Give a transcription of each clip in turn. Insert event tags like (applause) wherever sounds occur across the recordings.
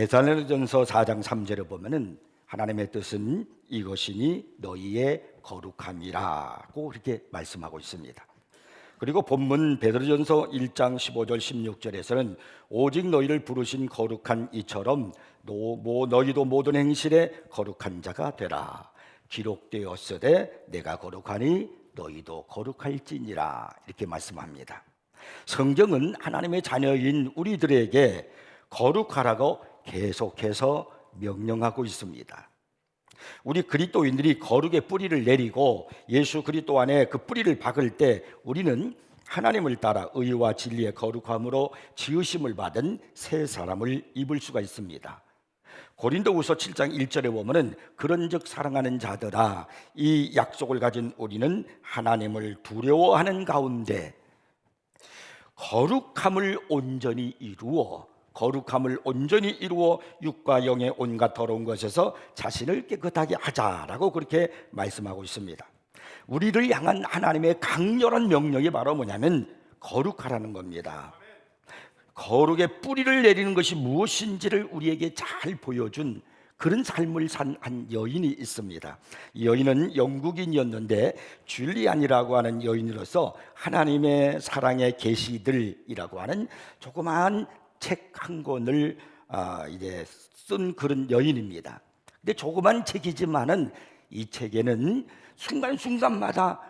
데살로전서 4장 3절에 보면은 하나님의 뜻은 이것이니 너희의 거룩함이라고 이렇게 말씀하고 있습니다. 그리고 본문 베드로전서 1장 15절 16절에서는 오직 너희를 부르신 거룩한 이처럼 너, 뭐 너희도 모든 행실에 거룩한 자가 되라 기록되었으되 내가 거룩하니 너희도 거룩할지니라 이렇게 말씀합니다. 성경은 하나님의 자녀인 우리들에게 거룩하라고 계속해서 명령하고 있습니다. 우리 그리스도인들이 거룩의 뿌리를 내리고 예수 그리스도 안에 그 뿌리를 박을 때 우리는 하나님을 따라 의와 진리의 거룩함으로 지으심을 받은 새 사람을 입을 수가 있습니다. 고린도후서 7장 1절에 보면은 그런즉 사랑하는 자들아 이 약속을 가진 우리는 하나님을 두려워하는 가운데 거룩함을 온전히 이루어 거룩함을 온전히 이루어 육과 영의 온갖 더러운 것에서 자신을 깨끗하게 하자라고 그렇게 말씀하고 있습니다. 우리를 향한 하나님의 강렬한 명령이 바로 뭐냐면 거룩하라는 겁니다. 거룩의 뿌리를 내리는 것이 무엇인지를 우리에게 잘 보여준 그런 삶을 산 한 여인이 있습니다. 이 여인은 영국인이었는데 줄리안이라고 하는 여인으로서 하나님의 사랑의 계시들이라고 하는 조그마한 책 한 권을 아, 이제 쓴 그런 여인입니다. 근데 조그만 책이지만은 이 책에는 순간순간마다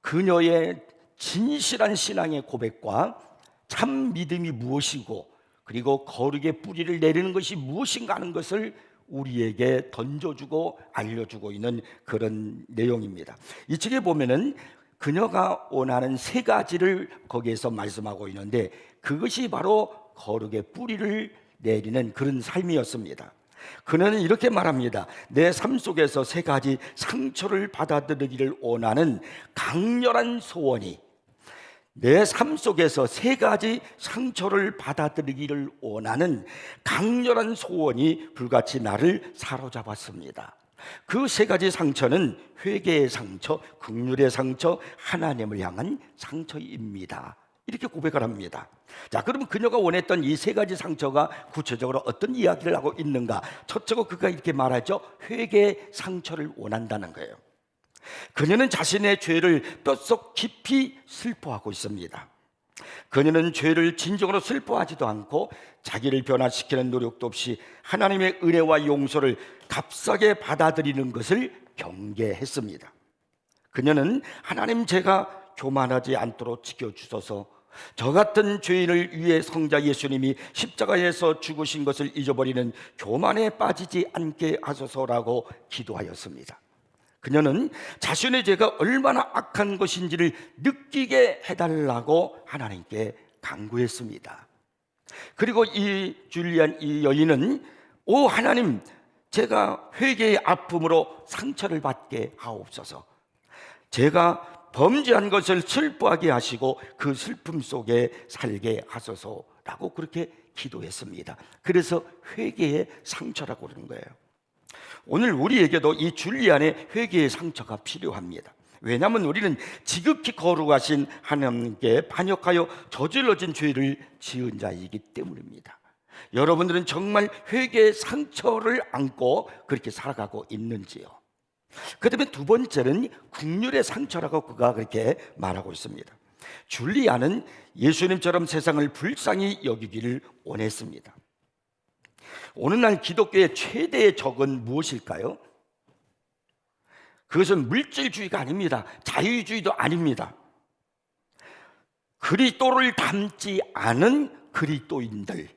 그녀의 진실한 신앙의 고백과 참 믿음이 무엇이고 그리고 거룩의 뿌리를 내리는 것이 무엇인가 하는 것을 우리에게 던져주고 알려주고 있는 그런 내용입니다. 이 책에 보면은 그녀가 원하는 세 가지를 거기에서 말씀하고 있는데 그것이 바로 거룩의 뿌리를 내리는 그런 삶이었습니다. 그는 이렇게 말합니다. 내 삶 속에서 세 가지 상처를 받아들이기를 원하는 강렬한 소원이 내 삶 속에서 세 가지 상처를 받아들이기를 원하는 강렬한 소원이 불같이 나를 사로잡았습니다. 그 세 가지 상처는 회개의 상처, 극률의 상처, 하나님을 향한 상처입니다. 이렇게 고백을 합니다. 자, 그러면 그녀가 원했던 이 세 가지 상처가 구체적으로 어떤 이야기를 하고 있는가? 첫째로 그가 이렇게 말하죠. 회개의 상처를 원한다는 거예요. 그녀는 자신의 죄를 뼛속 깊이 슬퍼하고 있습니다. 그녀는 죄를 진정으로 슬퍼하지도 않고 자기를 변화시키는 노력도 없이 하나님의 은혜와 용서를 값싸게 받아들이는 것을 경계했습니다. 그녀는 하나님 제가 교만하지 않도록 지켜주소서 저 같은 죄인을 위해 성자 예수님이 십자가에서 죽으신 것을 잊어버리는 교만에 빠지지 않게 하소서라고 기도하였습니다. 그녀는 자신의 죄가 얼마나 악한 것인지를 느끼게 해달라고 하나님께 간구했습니다. 그리고 이 줄리안 이 여인은 오 하나님 제가 회개의 아픔으로 상처를 받게 하옵소서. 제가 범죄한 것을 슬퍼하게 하시고 그 슬픔 속에 살게 하소서라고 그렇게 기도했습니다. 그래서 회개의 상처라고 그러는 거예요. 오늘 우리에게도 이 줄리안의 회개의 상처가 필요합니다. 왜냐하면 우리는 지극히 거룩하신 하나님께 반역하여 저질러진 죄를 지은 자이기 때문입니다. 여러분들은 정말 회개의 상처를 안고 그렇게 살아가고 있는지요? 그 다음에 두 번째는 국률의 상처라고 그가 그렇게 말하고 있습니다. 줄리아는 예수님처럼 세상을 불쌍히 여기기를 원했습니다. 오늘날 기독교의 최대의 적은 무엇일까요? 그것은 물질주의가 아닙니다. 자유주의도 아닙니다. 그리스도를 닮지 않은 그리스도인들.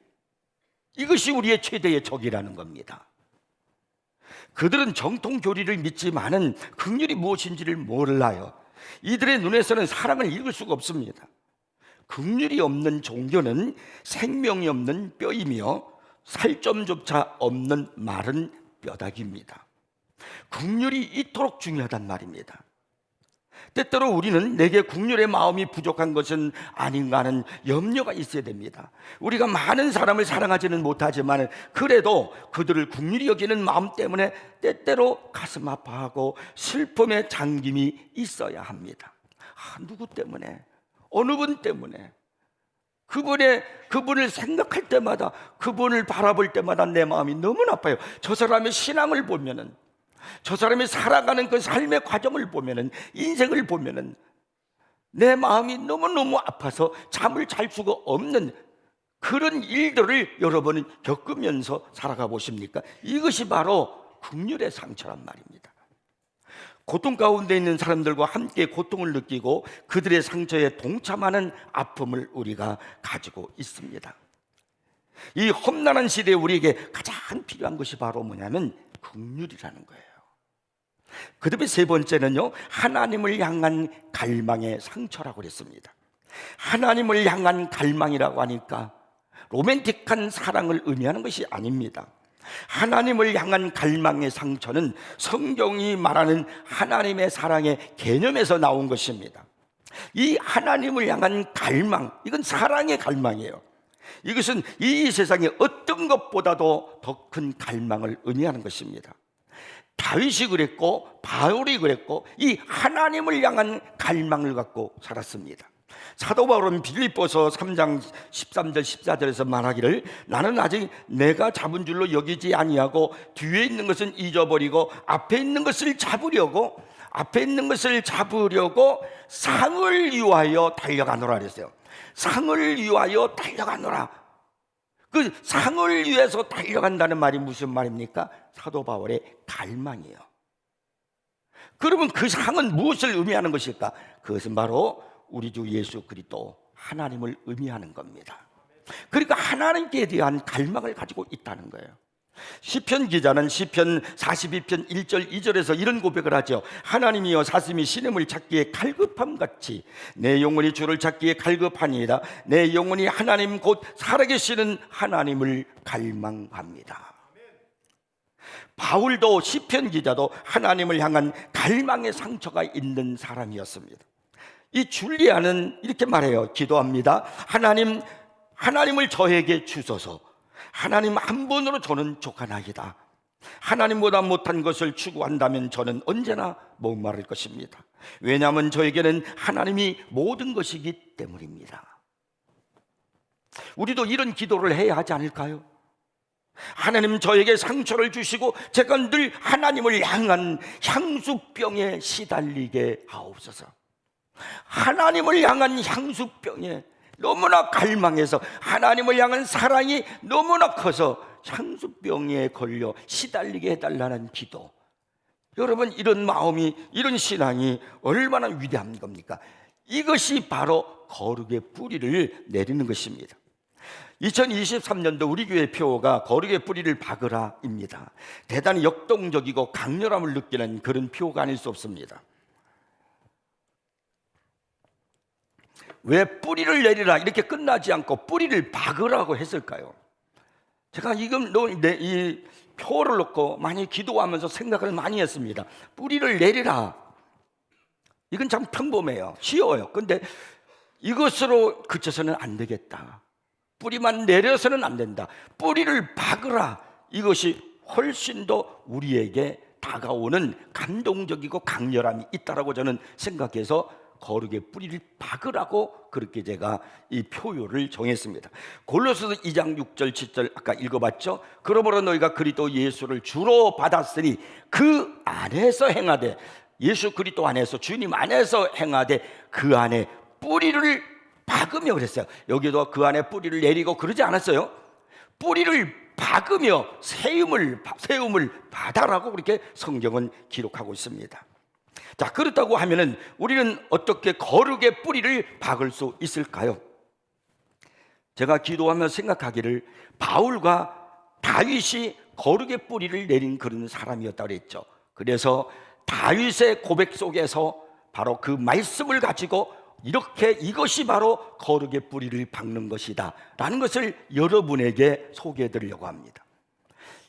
이것이 우리의 최대의 적이라는 겁니다. 그들은 정통 교리를 믿지만은 극률이 무엇인지를 몰라요. 이들의 눈에서는 사랑을 읽을 수가 없습니다. 극률이 없는 종교는 생명이 없는 뼈이며 살점조차 없는 마른 뼈다귀입니다. 국률이 이토록 중요하단 말입니다. 때때로 우리는 내게 국률의 마음이 부족한 것은 아닌가 하는 염려가 있어야 됩니다. 우리가 많은 사람을 사랑하지는 못하지만 그래도 그들을 국률이 여기는 마음 때문에 때때로 가슴 아파하고 슬픔의 잠김이 있어야 합니다. 아, 누구 때문에? 어느 분 때문에? 그분의 그분을 생각할 때마다 그분을 바라볼 때마다 내 마음이 너무 나빠요. 저 사람의 신앙을 보면은 저 사람이 살아가는 그 삶의 과정을 보면은 인생을 보면은 내 마음이 너무너무 아파서 잠을 잘 수가 없는 그런 일들을 여러분은 겪으면서 살아가 보십니까? 이것이 바로 국률의 상처란 말입니다. 고통 가운데 있는 사람들과 함께 고통을 느끼고 그들의 상처에 동참하는 아픔을 우리가 가지고 있습니다. 이 험난한 시대에 우리에게 가장 필요한 것이 바로 뭐냐면 국률이라는 거예요. 그 다음에 세 번째는요, 하나님을 향한 갈망의 상처라고 그랬습니다. 하나님을 향한 갈망이라고 하니까 로맨틱한 사랑을 의미하는 것이 아닙니다. 하나님을 향한 갈망의 상처는 성경이 말하는 하나님의 사랑의 개념에서 나온 것입니다. 이 하나님을 향한 갈망, 이건 사랑의 갈망이에요. 이것은 이 세상의 어떤 것보다도 더 큰 갈망을 의미하는 것입니다. 다윗이 그랬고 바울이 그랬고 이 하나님을 향한 갈망을 갖고 살았습니다. 사도 바울은 빌립보서 3장 13절 14절에서 말하기를 나는 아직 내가 잡은 줄로 여기지 아니하고 뒤에 있는 것은 잊어버리고 앞에 있는 것을 잡으려고 앞에 있는 것을 잡으려고 상을 위하여 달려가노라 그랬어요. 상을 위하여 달려가노라. 그 상을 위해서 달려간다는 말이 무슨 말입니까? 사도 바울의 갈망이에요. 그러면 그 상은 무엇을 의미하는 것일까? 그것은 바로 우리 주 예수 그리스도 하나님을 의미하는 겁니다. 그러니까 하나님께 대한 갈망을 가지고 있다는 거예요. 시편 기자는 시편 42편 1절 2절에서 이런 고백을 하죠. 하나님이여 사슴이 신음을 찾기에 갈급함 같이 내 영혼이 주를 찾기에 갈급하니이다. 내 영혼이 하나님 곧 살아계시는 하나님을 갈망합니다. 바울도 시편 기자도 하나님을 향한 갈망의 상처가 있는 사람이었습니다. 이 줄리아는 이렇게 말해요. 기도합니다. 하나님, 하나님을 저에게 주소서. 하나님 한 분으로 저는 족하나이다. 하나님보다 못한 것을 추구한다면 저는 언제나 목마를 것입니다. 왜냐하면 저에게는 하나님이 모든 것이기 때문입니다. 우리도 이런 기도를 해야 하지 않을까요? 하나님 저에게 상처를 주시고 제가 늘 하나님을 향한 향수병에 시달리게 하옵소서. 하나님을 향한 향수병에 너무나 갈망해서 하나님을 향한 사랑이 너무나 커서 향수병에 걸려 시달리게 해달라는 기도. 여러분 이런 마음이 이런 신앙이 얼마나 위대한 겁니까? 이것이 바로 거룩의 뿌리를 내리는 것입니다. 2023년도 우리 교회 표어가 거룩의 뿌리를 박으라입니다. 대단히 역동적이고 강렬함을 느끼는 그런 표어가 아닐 수 없습니다. 왜 뿌리를 내리라 이렇게 끝나지 않고 뿌리를 박으라고 했을까요? 제가 이금 이 표를 놓고 많이 기도하면서 생각을 많이 했습니다. 뿌리를 내리라. 이건 참 평범해요. 쉬워요. 근데 이것으로 그쳐서는 안 되겠다. 뿌리만 내려서는 안 된다. 뿌리를 박으라. 이것이 훨씬 더 우리에게 다가오는 감동적이고 강렬함이 있다라고 저는 생각해서 거룩의 뿌리를 박으라고 그렇게 제가 이 표요를 정했습니다. 골로새서 2장 6절 7절 아까 읽어봤죠? 그러므로 너희가 그리스도 예수를 주로 받았으니 그 안에서 행하되 예수 그리스도 안에서 주님 안에서 행하되 그 안에 뿌리를 박으며 그랬어요. 여기도 그 안에 뿌리를 내리고 그러지 않았어요. 뿌리를 박으며 세움을 세움을 받아라고 그렇게 성경은 기록하고 있습니다. 자, 그렇다고 하면은 우리는 어떻게 거룩의 뿌리를 박을 수 있을까요? 제가 기도하며 생각하기를 바울과 다윗이 거룩의 뿌리를 내린 그런 사람이었다 그랬죠. 그래서 다윗의 고백 속에서 바로 그 말씀을 가지고 이렇게 이것이 바로 거룩의 뿌리를 박는 것이다 라는 것을 여러분에게 소개해 드리려고 합니다.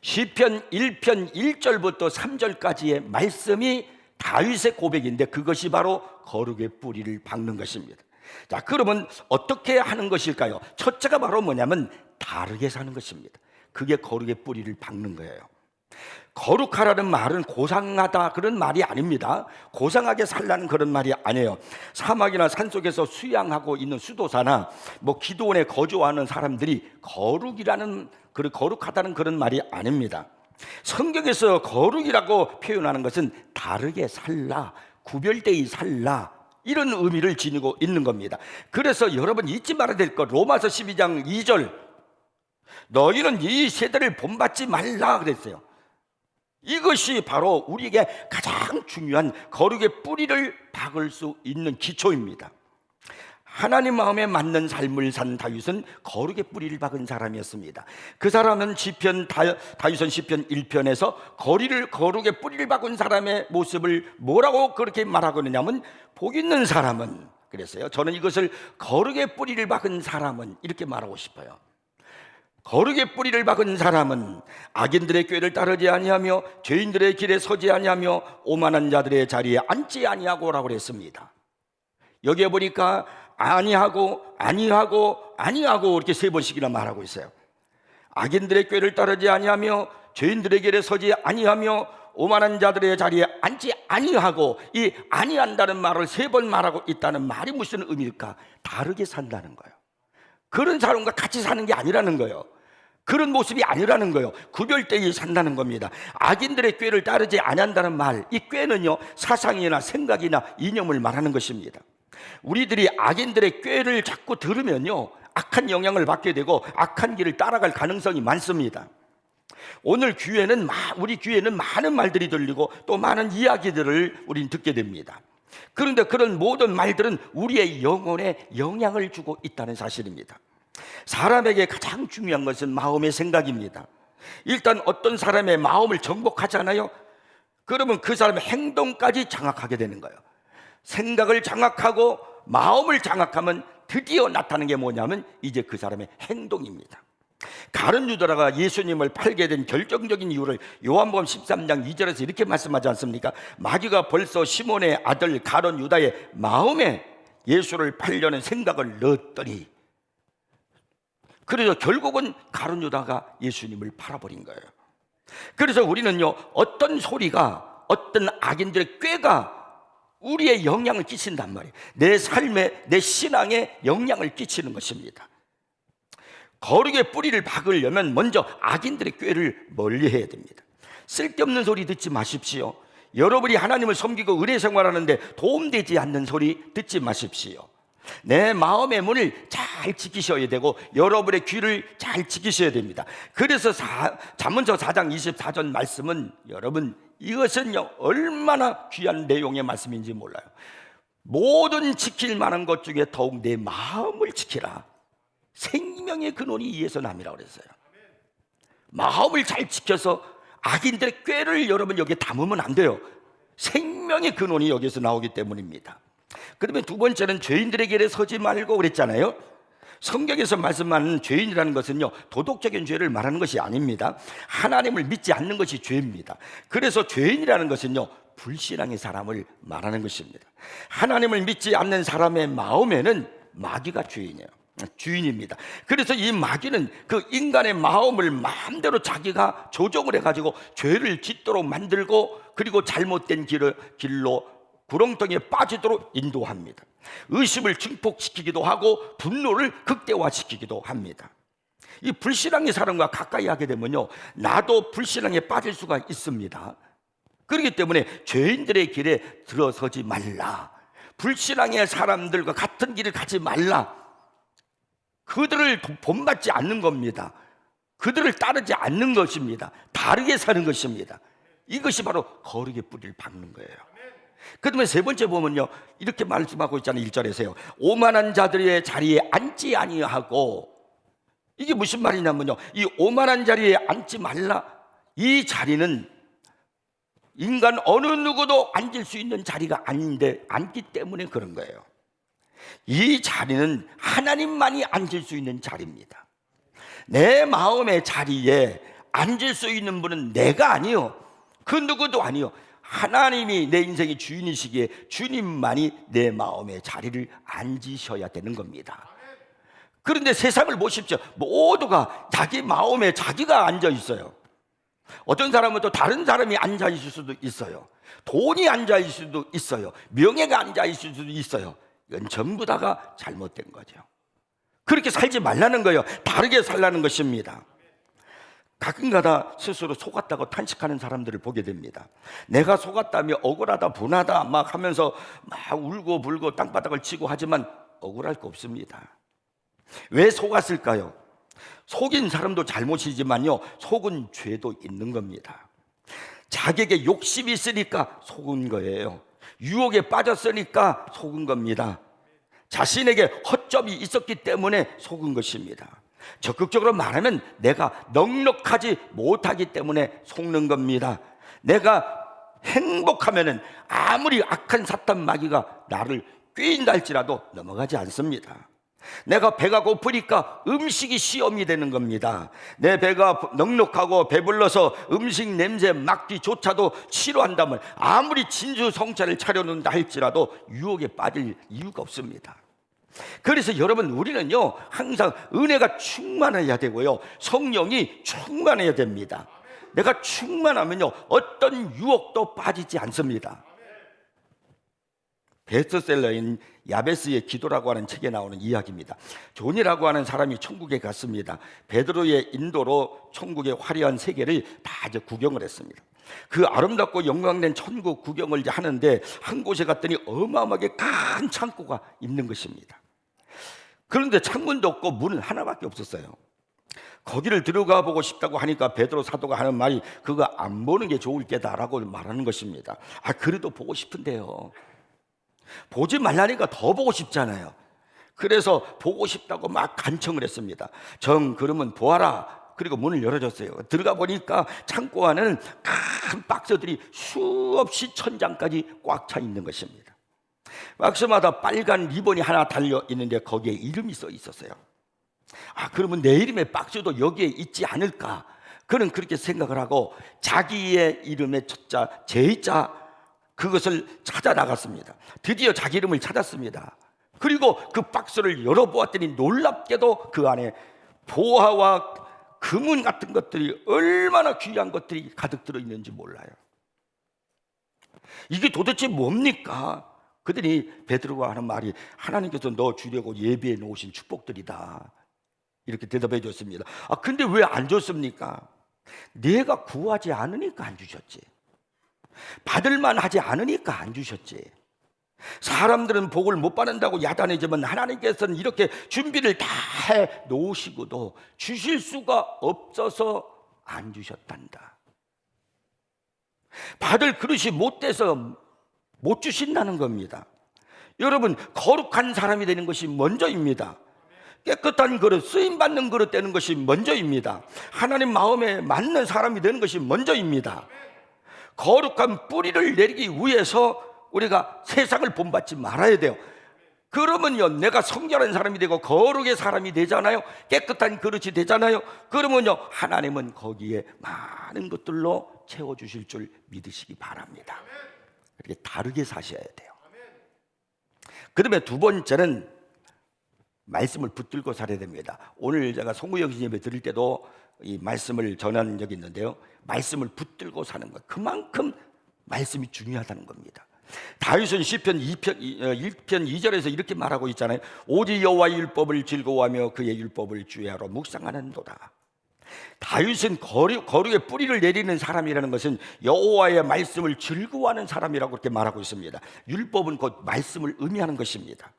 시편 1편 1절부터 3절까지의 말씀이 다윗의 고백인데 그것이 바로 거룩의 뿌리를 박는 것입니다. 자, 그러면 어떻게 하는 것일까요? 첫째가 바로 뭐냐면 다르게 사는 것입니다. 그게 거룩의 뿌리를 박는 거예요. 거룩하라는 말은 고상하다 그런 말이 아닙니다. 고상하게 살라는 그런 말이 아니에요. 사막이나 산속에서 수양하고 있는 수도사나 뭐 기도원에 거주하는 사람들이 거룩이라는 그 거룩하다는 그런 말이 아닙니다. 성경에서 거룩이라고 표현하는 것은 다르게 살라, 구별되이 살라 이런 의미를 지니고 있는 겁니다. 그래서 여러분 잊지 말아야 될 것 로마서 12장 2절 너희는 이 세대를 본받지 말라 그랬어요. 이것이 바로 우리에게 가장 중요한 거룩의 뿌리를 박을 수 있는 기초입니다. 하나님 마음에 맞는 삶을 산 다윗은 거룩의 뿌리를 박은 사람이었습니다. 그 사람은 시편 다- 다윗은 시편 1편에서 거리를 거룩의 뿌리를 박은 사람의 모습을 뭐라고 그렇게 말하고 있느냐면 복 있는 사람은 그랬어요. 저는 이것을 거룩의 뿌리를 박은 사람은 이렇게 말하고 싶어요. 거룩의 뿌리를 박은 사람은 악인들의 꾀를 따르지 아니하며 죄인들의 길에 서지 아니하며 오만한 자들의 자리에 앉지 아니하고라고 그랬습니다. 여기에 보니까 아니하고 아니하고 아니하고 이렇게 세 번씩이나 말하고 있어요. 악인들의 꾀를 따르지 아니하며 죄인들의 길에 서지 아니하며 오만한 자들의 자리에 앉지 아니하고 이 아니한다는 말을 세 번 말하고 있다는 말이 무슨 의미일까? 다르게 산다는 거예요. 그런 사람과 같이 사는 게 아니라는 거예요. 그런 모습이 아니라는 거예요. 구별되이 산다는 겁니다. 악인들의 꾀를 따르지 아니한다는 말, 이 꾀는요 사상이나 생각이나 이념을 말하는 것입니다. 우리들이 악인들의 꾀를 자꾸 들으면요 악한 영향을 받게 되고 악한 길을 따라갈 가능성이 많습니다. 오늘 귀에는 마- 우리 귀에는 많은 말들이 들리고 또 많은 이야기들을 우린 듣게 됩니다. 그런데 그런 모든 말들은 우리의 영혼에 영향을 주고 있다는 사실입니다. 사람에게 가장 중요한 것은 마음의 생각입니다. 일단 어떤 사람의 마음을 정복하잖아요. 그러면 그 사람의 행동까지 장악하게 되는 거예요. 생각을 장악하고 마음을 장악하면 드디어 나타나는 게 뭐냐면 이제 그 사람의 행동입니다. 가른 유다라가 예수님을 팔게 된 결정적인 이유를 요한복음 13장 2절에서 이렇게 말씀하지 않습니까? 마귀가 벌써 시몬의 아들 가론 유다의 마음에 예수를 팔려는 생각을 넣었더니 그래서 결국은 가론 유다가 예수님을 팔아버린 거예요. 그래서 우리는요 어떤 소리가 어떤 악인들의 꾀가 우리의 영향을 끼친단 말이에요. 내 삶에 내 신앙에 영향을 끼치는 것입니다. 거룩의 뿌리를 박으려면 먼저 악인들의 꾀를 멀리 해야 됩니다. 쓸데없는 소리 듣지 마십시오. 여러분이 하나님을 섬기고 의례 생활하는데 도움되지 않는 소리 듣지 마십시오. 내 마음의 문을 잘 지키셔야 되고 여러분의 귀를 잘 지키셔야 됩니다. 그래서 사, 잠언서 4장 24절 말씀은 여러분 이것은요 얼마나 귀한 내용의 말씀인지 몰라요. 모든 지킬 만한 것 중에 더욱 내 마음을 지키라. 생명의 근원이 이에서 남이라고 그랬어요. 마음을 잘 지켜서 악인들의 꾀를 여러분 여기에 담으면 안 돼요. 생명의 근원이 여기서 나오기 때문입니다. 그러면 두 번째는 죄인들의 길에 서지 말고 그랬잖아요. 성경에서 말씀하는 죄인이라는 것은요, 도덕적인 죄를 말하는 것이 아닙니다. 하나님을 믿지 않는 것이 죄입니다. 그래서 죄인이라는 것은요, 불신앙의 사람을 말하는 것입니다. 하나님을 믿지 않는 사람의 마음에는 마귀가 죄인이에요. 주인입니다. 그래서 이 마귀는 그 인간의 마음을 마음대로 자기가 조종을 해가지고 죄를 짓도록 만들고 그리고 잘못된 길을, 길로 구렁텅이에 빠지도록 인도합니다. 의심을 증폭시키기도 하고 분노를 극대화시키기도 합니다. 이 불신앙의 사람과 가까이 하게 되면요, 나도 불신앙에 빠질 수가 있습니다. 그렇기 때문에 죄인들의 길에 들어서지 말라. 불신앙의 사람들과 같은 길을 가지 말라. 그들을 본받지 않는 겁니다. 그들을 따르지 않는 것입니다. 다르게 사는 것입니다. 이것이 바로 거룩의 뿌리를 박는 거예요. 그 다음에 세 번째 보면요. 이렇게 말씀하고 있잖아요. 1절에서요. 오만한 자들의 자리에 앉지 아니하고 이게 무슨 말이냐면요. 이 오만한 자리에 앉지 말라. 이 자리는 인간 어느 누구도 앉을 수 있는 자리가 아닌데 앉기 때문에 그런 거예요. 이 자리는 하나님만이 앉을 수 있는 자리입니다. 내 마음의 자리에 앉을 수 있는 분은 내가 아니요. 그 누구도 아니요. 하나님이 내 인생의 주인이시기에 주님만이 내 마음의 자리를 앉으셔야 되는 겁니다. 그런데 세상을 보십시오. 모두가 자기 마음에 자기가 앉아 있어요. 어떤 사람은 또 다른 사람이 앉아 있을 수도 있어요. 돈이 앉아 있을 수도 있어요. 명예가 앉아 있을 수도 있어요. 이건 전부 다가 잘못된 거죠. 그렇게 살지 말라는 거예요. 다르게 살라는 것입니다. 가끔가다 스스로 속았다고 탄식하는 사람들을 보게 됩니다. 내가 속았다며 억울하다, 분하다 막 하면서 막 울고 불고 땅바닥을 치고 하지만 억울할 거 없습니다. 왜 속았을까요? 속인 사람도 잘못이지만요, 속은 죄도 있는 겁니다. 자기에게 욕심이 있으니까 속은 거예요. 유혹에 빠졌으니까 속은 겁니다. 자신에게 허점이 있었기 때문에 속은 것입니다. 적극적으로 말하면 내가 넉넉하지 못하기 때문에 속는 겁니다. 내가 행복하면은 아무리 악한 사탄 마귀가 나를 꿰인다 할지라도 넘어가지 않습니다. 내가 배가 고프니까 음식이 시험이 되는 겁니다. 내 배가 넉넉하고 배불러서 음식 냄새 맡기조차도 싫어한다면 아무리 진주 성차를 차려놓는다 할지라도 유혹에 빠질 이유가 없습니다. 그래서 여러분 우리는요 항상 은혜가 충만해야 되고요 성령이 충만해야 됩니다. 내가 충만하면요 어떤 유혹도 빠지지 않습니다. 베스트셀러인 야베스의 기도라고 하는 책에 나오는 이야기입니다. 존이라고 하는 사람이 천국에 갔습니다. 베드로의 인도로 천국의 화려한 세계를 다 이제 구경을 했습니다. 그 아름답고 영광된 천국 구경을 하는데 한 곳에 갔더니 어마어마하게 큰 창고가 있는 것입니다. 그런데 창문도 없고 문은 하나밖에 없었어요. 거기를 들어가 보고 싶다고 하니까 베드로 사도가 하는 말이 그거 안 보는 게 좋을 게다라고 말하는 것입니다. 아 그래도 보고 싶은데요. 보지 말라니까 더 보고 싶잖아요. 그래서 보고 싶다고 막 간청을 했습니다. 정 그러면 보아라. 그리고 문을 열어줬어요. 들어가 보니까 창고 안에는 큰 박스들이 수없이 천장까지 꽉 차 있는 것입니다. 박스마다 빨간 리본이 하나 달려 있는데 거기에 이름이 써 있었어요. 아, 그러면 내 이름의 박스도 여기에 있지 않을까? 그는 그렇게 생각을 하고 자기의 이름의 첫자, 제자 그것을 찾아 나갔습니다. 드디어 자기 이름을 찾았습니다. 그리고 그 박스를 열어보았더니 놀랍게도 그 안에 보화와 금은 같은 것들이 얼마나 귀한 것들이 가득 들어 있는지 몰라요. 이게 도대체 뭡니까? 그들이 베드로가 하는 말이 하나님께서 너 주려고 예비해 놓으신 축복들이다. 이렇게 대답해 줬습니다. 아, 근데 왜 안 줬습니까? 내가 구하지 않으니까 안 주셨지. 받을만 하지 않으니까 안 주셨지. 사람들은 복을 못 받는다고 야단해지만 하나님께서는 이렇게 준비를 다 해 놓으시고도 주실 수가 없어서 안 주셨단다. 받을 그릇이 못 돼서 못 주신다는 겁니다. 여러분, 거룩한 사람이 되는 것이 먼저입니다. 깨끗한 그릇, 쓰임 받는 그릇 되는 것이 먼저입니다. 하나님 마음에 맞는 사람이 되는 것이 먼저입니다. 거룩한 뿌리를 내리기 위해서 우리가 세상을 본받지 말아야 돼요. 그러면요, 내가 성결한 사람이 되고 거룩의 사람이 되잖아요. 깨끗한 그릇이 되잖아요. 그러면요, 하나님은 거기에 많은 것들로 채워주실 줄 믿으시기 바랍니다. 그렇게 다르게 사셔야 돼요. 그다음에 두 번째는 말씀을 붙들고 살아야 됩니다. 오늘 제가 송구영 신 예배 드릴 때도 이 말씀을 전한 적이 있는데요. 말씀을 붙들고 사는 것 그만큼 말씀이 중요하다는 겁니다. 다윗은 시편 2편 1편 2절에서 이렇게 말하고 있잖아요. 오직 여호와의 율법을 즐거워하며 그의 율법을 주야로 묵상하는도다. 다윗은 거룩, 거룩의 뿌리를 내리는 사람이라는 것은 여호와의 말씀을 즐거워하는 사람이라고 그렇게 말하고 있습니다. 율법은 곧 말씀을 의미하는 것입니다.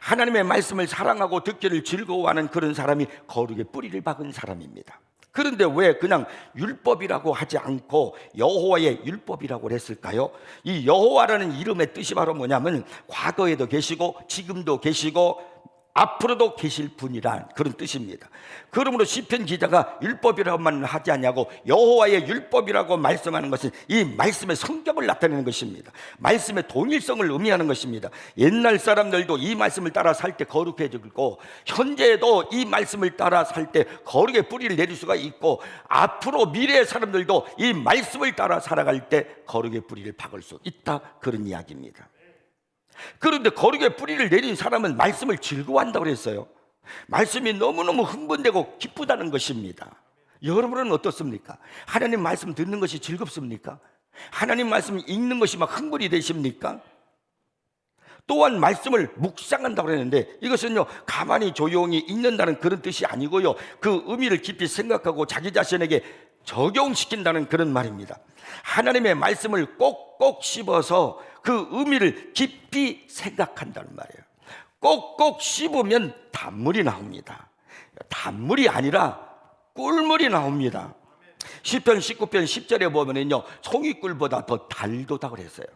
하나님의 말씀을 사랑하고 듣기를 즐거워하는 그런 사람이 거룩의 뿌리를 박은 사람입니다. 그런데 왜 그냥 율법이라고 하지 않고 여호와의 율법이라고 했을까요? 이 여호와라는 이름의 뜻이 바로 뭐냐면 과거에도 계시고 지금도 계시고 앞으로도 계실 분이란 그런 뜻입니다. 그러므로 시편 기자가 율법이라고만 하지 않냐고 여호와의 율법이라고 말씀하는 것은 이 말씀의 성격을 나타내는 것입니다. 말씀의 동일성을 의미하는 것입니다. 옛날 사람들도 이 말씀을 따라 살 때 거룩해지고 현재도 이 말씀을 따라 살 때 거룩의 뿌리를 내릴 수가 있고 앞으로 미래의 사람들도 이 말씀을 따라 살아갈 때 거룩의 뿌리를 박을 수 있다 그런 이야기입니다. 그런데 거룩의 뿌리를 내린 사람은 말씀을 즐거워한다고 그랬어요. 말씀이 너무너무 흥분되고 기쁘다는 것입니다. 여러분은 어떻습니까? 하나님 말씀 듣는 것이 즐겁습니까? 하나님 말씀 읽는 것이 막 흥분이 되십니까? 또한 말씀을 묵상한다고 그랬는데 이것은요 가만히 조용히 읽는다는 그런 뜻이 아니고요 그 의미를 깊이 생각하고 자기 자신에게 적용시킨다는 그런 말입니다 하나님의 말씀을 꼭꼭 씹어서 그 의미를 깊이 생각한다는 말이에요. 꼭꼭 씹으면 단물이 나옵니다. 단물이 아니라 꿀물이 나옵니다. 시편 19편 10절에 보면은요 송이꿀보다 더 달도다 그랬어요.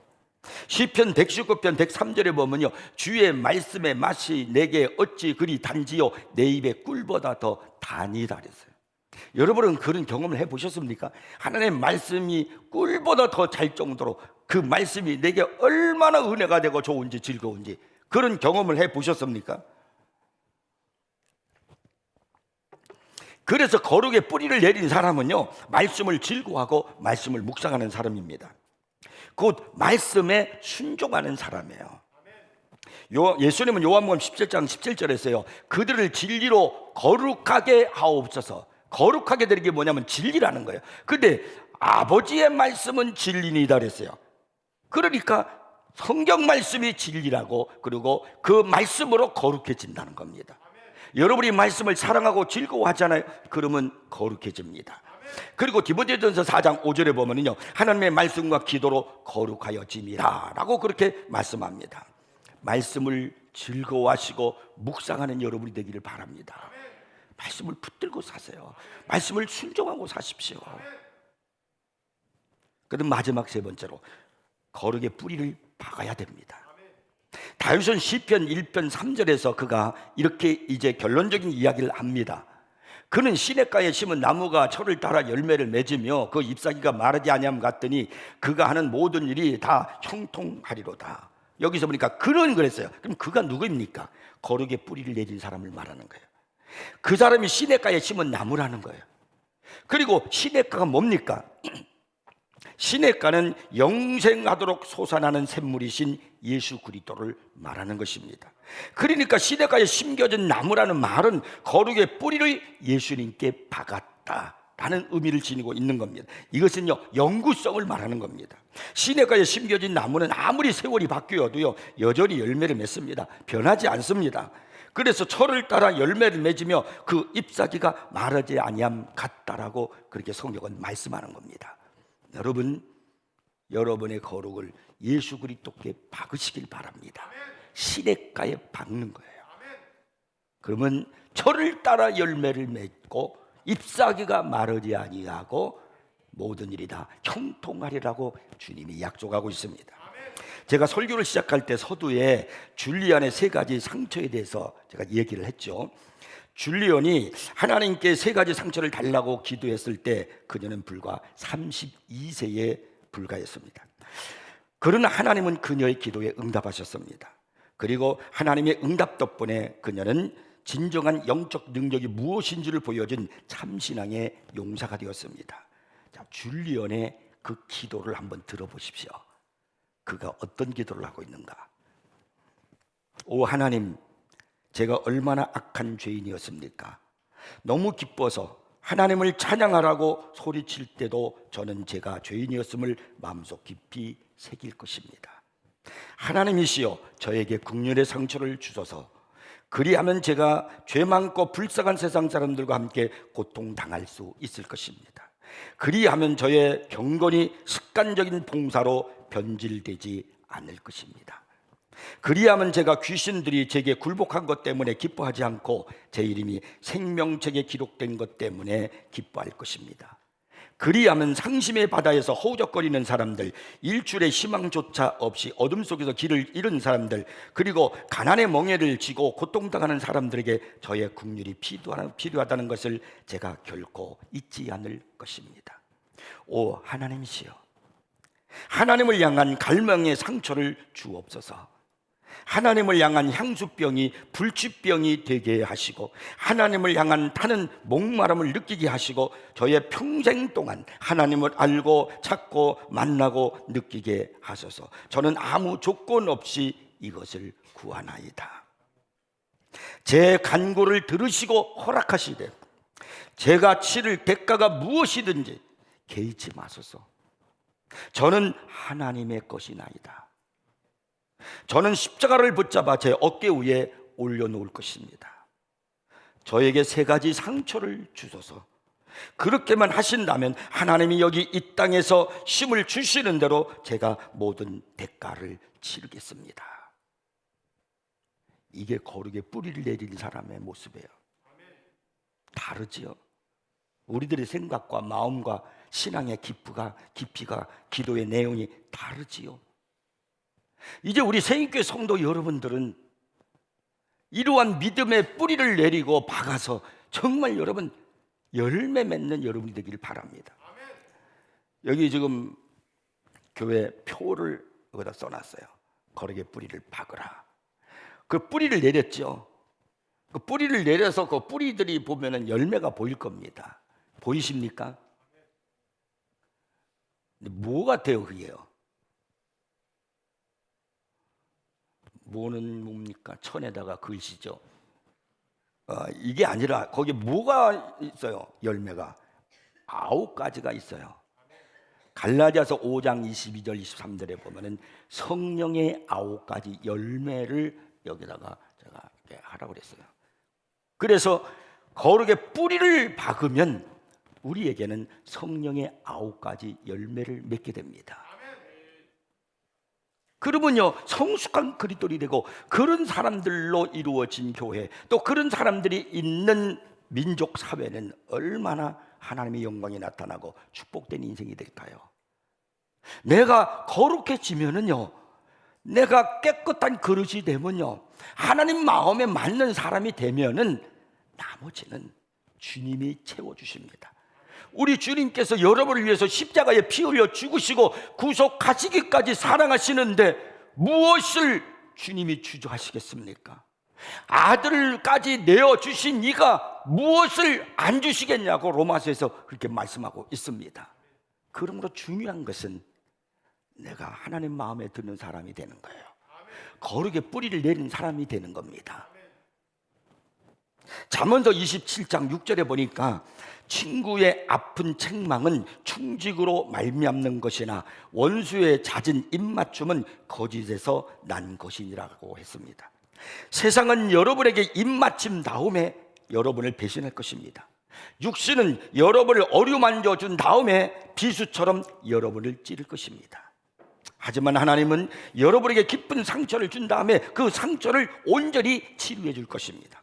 시편 119편 103절에 보면요 주의 말씀의 맛이 내게 어찌 그리 단지요 내 입의 꿀보다 더 단이다 그랬어요. 여러분은 그런 경험을 해보셨습니까? 하나님의 말씀이 꿀보다 더 잘 정도로 그 말씀이 내게 얼마나 은혜가 되고 좋은지 즐거운지 그런 경험을 해 보셨습니까? 그래서 거룩의 뿌리를 내린 사람은요 말씀을 즐거워하고 말씀을 묵상하는 사람입니다 곧 말씀에 순종하는 사람이에요. 요, 예수님은 요한복음 17장 17절에서요. 그들을 진리로 거룩하게 하옵소서. 거룩하게 되는 게 뭐냐면 진리라는 거예요. 근데 아버지의 말씀은 진리니다 그랬어요. 그러니까 성경 말씀이 진리라고 그리고 그 말씀으로 거룩해진다는 겁니다. 여러분이 말씀을 사랑하고 즐거워하잖아요. 그러면 거룩해집니다. 그리고 디모데전서 4장 5절에 보면은요. 하나님의 말씀과 기도로 거룩하여짐이라라고 그렇게 말씀합니다. 말씀을 즐거워하시고 묵상하는 여러분이 되기를 바랍니다. 말씀을 붙들고 사세요. 말씀을 순종하고 사십시오. 그다음 마지막 세 번째로 거룩의 뿌리를 박아야 됩니다. 다윗은 시편 1편 3절에서 그가 이렇게 이제 결론적인 이야기를 합니다. 그는 시냇가에 심은 나무가 철을 따라 열매를 맺으며 그 잎사귀가 마르지 아니함 같더니 그가 하는 모든 일이 다 형통하리로다. 여기서 보니까 그는 그랬어요. 그럼 그가 누구입니까? 거룩의 뿌리를 내린 사람을 말하는 거예요. 그 사람이 시냇가에 심은 나무라는 거예요. 그리고 시냇가가 뭡니까? (clears throat) 시냇가는 영생하도록 솟아나는 샘물이신 예수 그리스도를 말하는 것입니다. 그러니까 시냇가에 심겨진 나무라는 말은 거룩의 뿌리를 예수님께 박았다. 라는 의미를 지니고 있는 겁니다. 이것은요, 영구성을 말하는 겁니다. 시냇가에 심겨진 나무는 아무리 세월이 바뀌어도요, 여전히 열매를 맺습니다. 변하지 않습니다. 그래서 철을 따라 열매를 맺으며 그 잎사귀가 마르지 아니함 같다라고 그렇게 성경은 말씀하는 겁니다. 여러분, 여러분의 거룩을 예수 그리스도께 박으시길 바랍니다. 시냇가에 박는 거예요. 그러면 철을 따라 열매를 맺고 잎사귀가 마르지 아니하고 모든 일이 다 형통하리라고 주님이 약속하고 있습니다. 제가 설교를 시작할 때 서두에 줄리안의 세 가지 상처에 대해서 제가 얘기를 했죠. 줄리언이 하나님께 세 가지 상처를 달라고 기도했을 때 그녀는 불과 32세에 불과했습니다. 그러나 하나님은 그녀의 기도에 응답하셨습니다. 그리고 하나님의 응답 덕분에 그녀는 진정한 영적 능력이 무엇인지를 보여준 참신앙의 용사가 되었습니다. 자, 줄리언의 그 기도를 한번 들어보십시오. 그가 어떤 기도를 하고 있는가? 오 하나님, 제가 얼마나 악한 죄인이었습니까? 너무 기뻐서 하나님을 찬양하라고 소리칠 때도 저는 제가 죄인이었음을 마음속 깊이 새길 것입니다. 하나님이시여 저에게 국률의 상처를 주소서 그리하면 제가 죄 많고 불쌍한 세상 사람들과 함께 고통 당할 수 있을 것입니다. 그리하면 저의 경건이 습관적인 봉사로 변질되지 않을 것입니다. 그리하면 제가 귀신들이 제게 굴복한 것 때문에 기뻐하지 않고 제 이름이 생명책에 기록된 것 때문에 기뻐할 것입니다. 그리하면 상심의 바다에서 허우적거리는 사람들, 일출의 희망조차 없이 어둠 속에서 길을 잃은 사람들, 그리고 가난의 멍에를 지고 고통당하는 사람들에게 저의 국률이 필요하다는 것을 제가 결코 잊지 않을 것입니다. 오 하나님이시여, 하나님을 향한 갈망의 상처를 주옵소서. 하나님을 향한 향수병이 불치병이 되게 하시고 하나님을 향한 타는 목마름을 느끼게 하시고 저의 평생 동안 하나님을 알고 찾고 만나고 느끼게 하소서. 저는 아무 조건 없이 이것을 구하나이다. 제 간구를 들으시고 허락하시되 제가 치를 대가가 무엇이든지 개의치 마소서. 저는 하나님의 것이나이다. 저는 십자가를 붙잡아 제 어깨 위에 올려놓을 것입니다. 저에게 세 가지 상처를 주소서. 그렇게만 하신다면 하나님이 여기 이 땅에서 힘을 주시는 대로 제가 모든 대가를 치르겠습니다. 이게 거룩의 뿌리를 내린 사람의 모습이에요. 다르지요. 우리들의 생각과 마음과 신앙의 깊이가 깊이가 기도의 내용이 다르지요. 이제 우리 생육교 성도 여러분들은 이러한 믿음의 뿌리를 내리고 박아서 정말 여러분 열매 맺는 여러분이 되기를 바랍니다. 여기 지금 교회 표를 여기다 써놨어요. 거룩의 뿌리를 박으라. 그 뿌리를 내렸죠. 그 뿌리를 내려서 그 뿌리들이 보면은 열매가 보일 겁니다. 보이십니까? 뭐 같아요, 그게요? 뭐는 뭡니까? 천에다가 글씨죠. 어, 이게 아니라 거기 뭐가 있어요? 열매가 아홉 가지가 있어요. 갈라디아서 5장 22절 23절에 보면은 성령의 아홉 가지 열매를 여기다가 제가 이렇게 하라고 그랬어요. 그래서 거룩의 뿌리를 박으면 우리에게는 성령의 아홉 가지 열매를 맺게 됩니다. 그러면요 성숙한 그리스도인이 되고 그런 사람들로 이루어진 교회 또 그런 사람들이 있는 민족 사회는 얼마나 하나님의 영광이 나타나고 축복된 인생이 될까요? 내가 거룩해지면은요 내가 깨끗한 그릇이 되면요 하나님 마음에 맞는 사람이 되면은 나머지는 주님이 채워 주십니다. 우리 주님께서 여러분을 위해서 십자가에 피 흘려 죽으시고 구속하시기까지 사랑하시는데 무엇을 주님이 주저하시겠습니까? 아들까지 내어 주신 이가 무엇을 안 주시겠냐고 로마서에서 그렇게 말씀하고 있습니다. 그러므로 중요한 것은 내가 하나님 마음에 드는 사람이 되는 거예요. 거룩의 뿌리를 내린 사람이 되는 겁니다. 잠언서 27장 6절에 보니까 친구의 아픈 책망은 충직으로 말미암는 것이나 원수의 잦은 입맞춤은 거짓에서 난 것이니라고 했습니다. 세상은 여러분에게 입맞춤 다음에 여러분을 배신할 것입니다. 육신은 여러분을 어루만져 준 다음에 비수처럼 여러분을 찌를 것입니다. 하지만 하나님은 여러분에게 기쁜 상처를 준 다음에 그 상처를 온전히 치료해 줄 것입니다.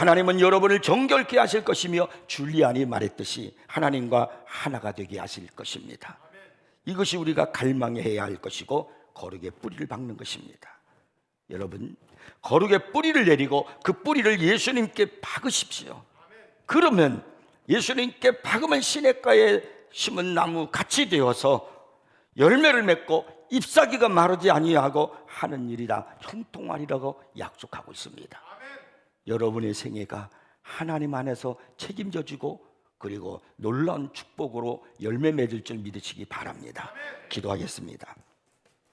하나님은 여러분을 정결케 하실 것이며 줄리안이 말했듯이 하나님과 하나가 되게 하실 것입니다. 이것이 우리가 갈망해야 할 것이고 거룩의 뿌리를 박는 것입니다. 여러분, 거룩의 뿌리를 내리고 그 뿌리를 예수님께 박으십시오. 그러면 예수님께 박으면 시냇가에 심은 나무 같이 되어서 열매를 맺고 잎사귀가 마르지 아니하고 하는 일이라 형통하리라고 약속하고 있습니다. 여러분의 생애가 하나님 안에서 책임져 주고 그리고 놀라운 축복으로 열매 맺을 줄 믿으시기 바랍니다. 기도하겠습니다.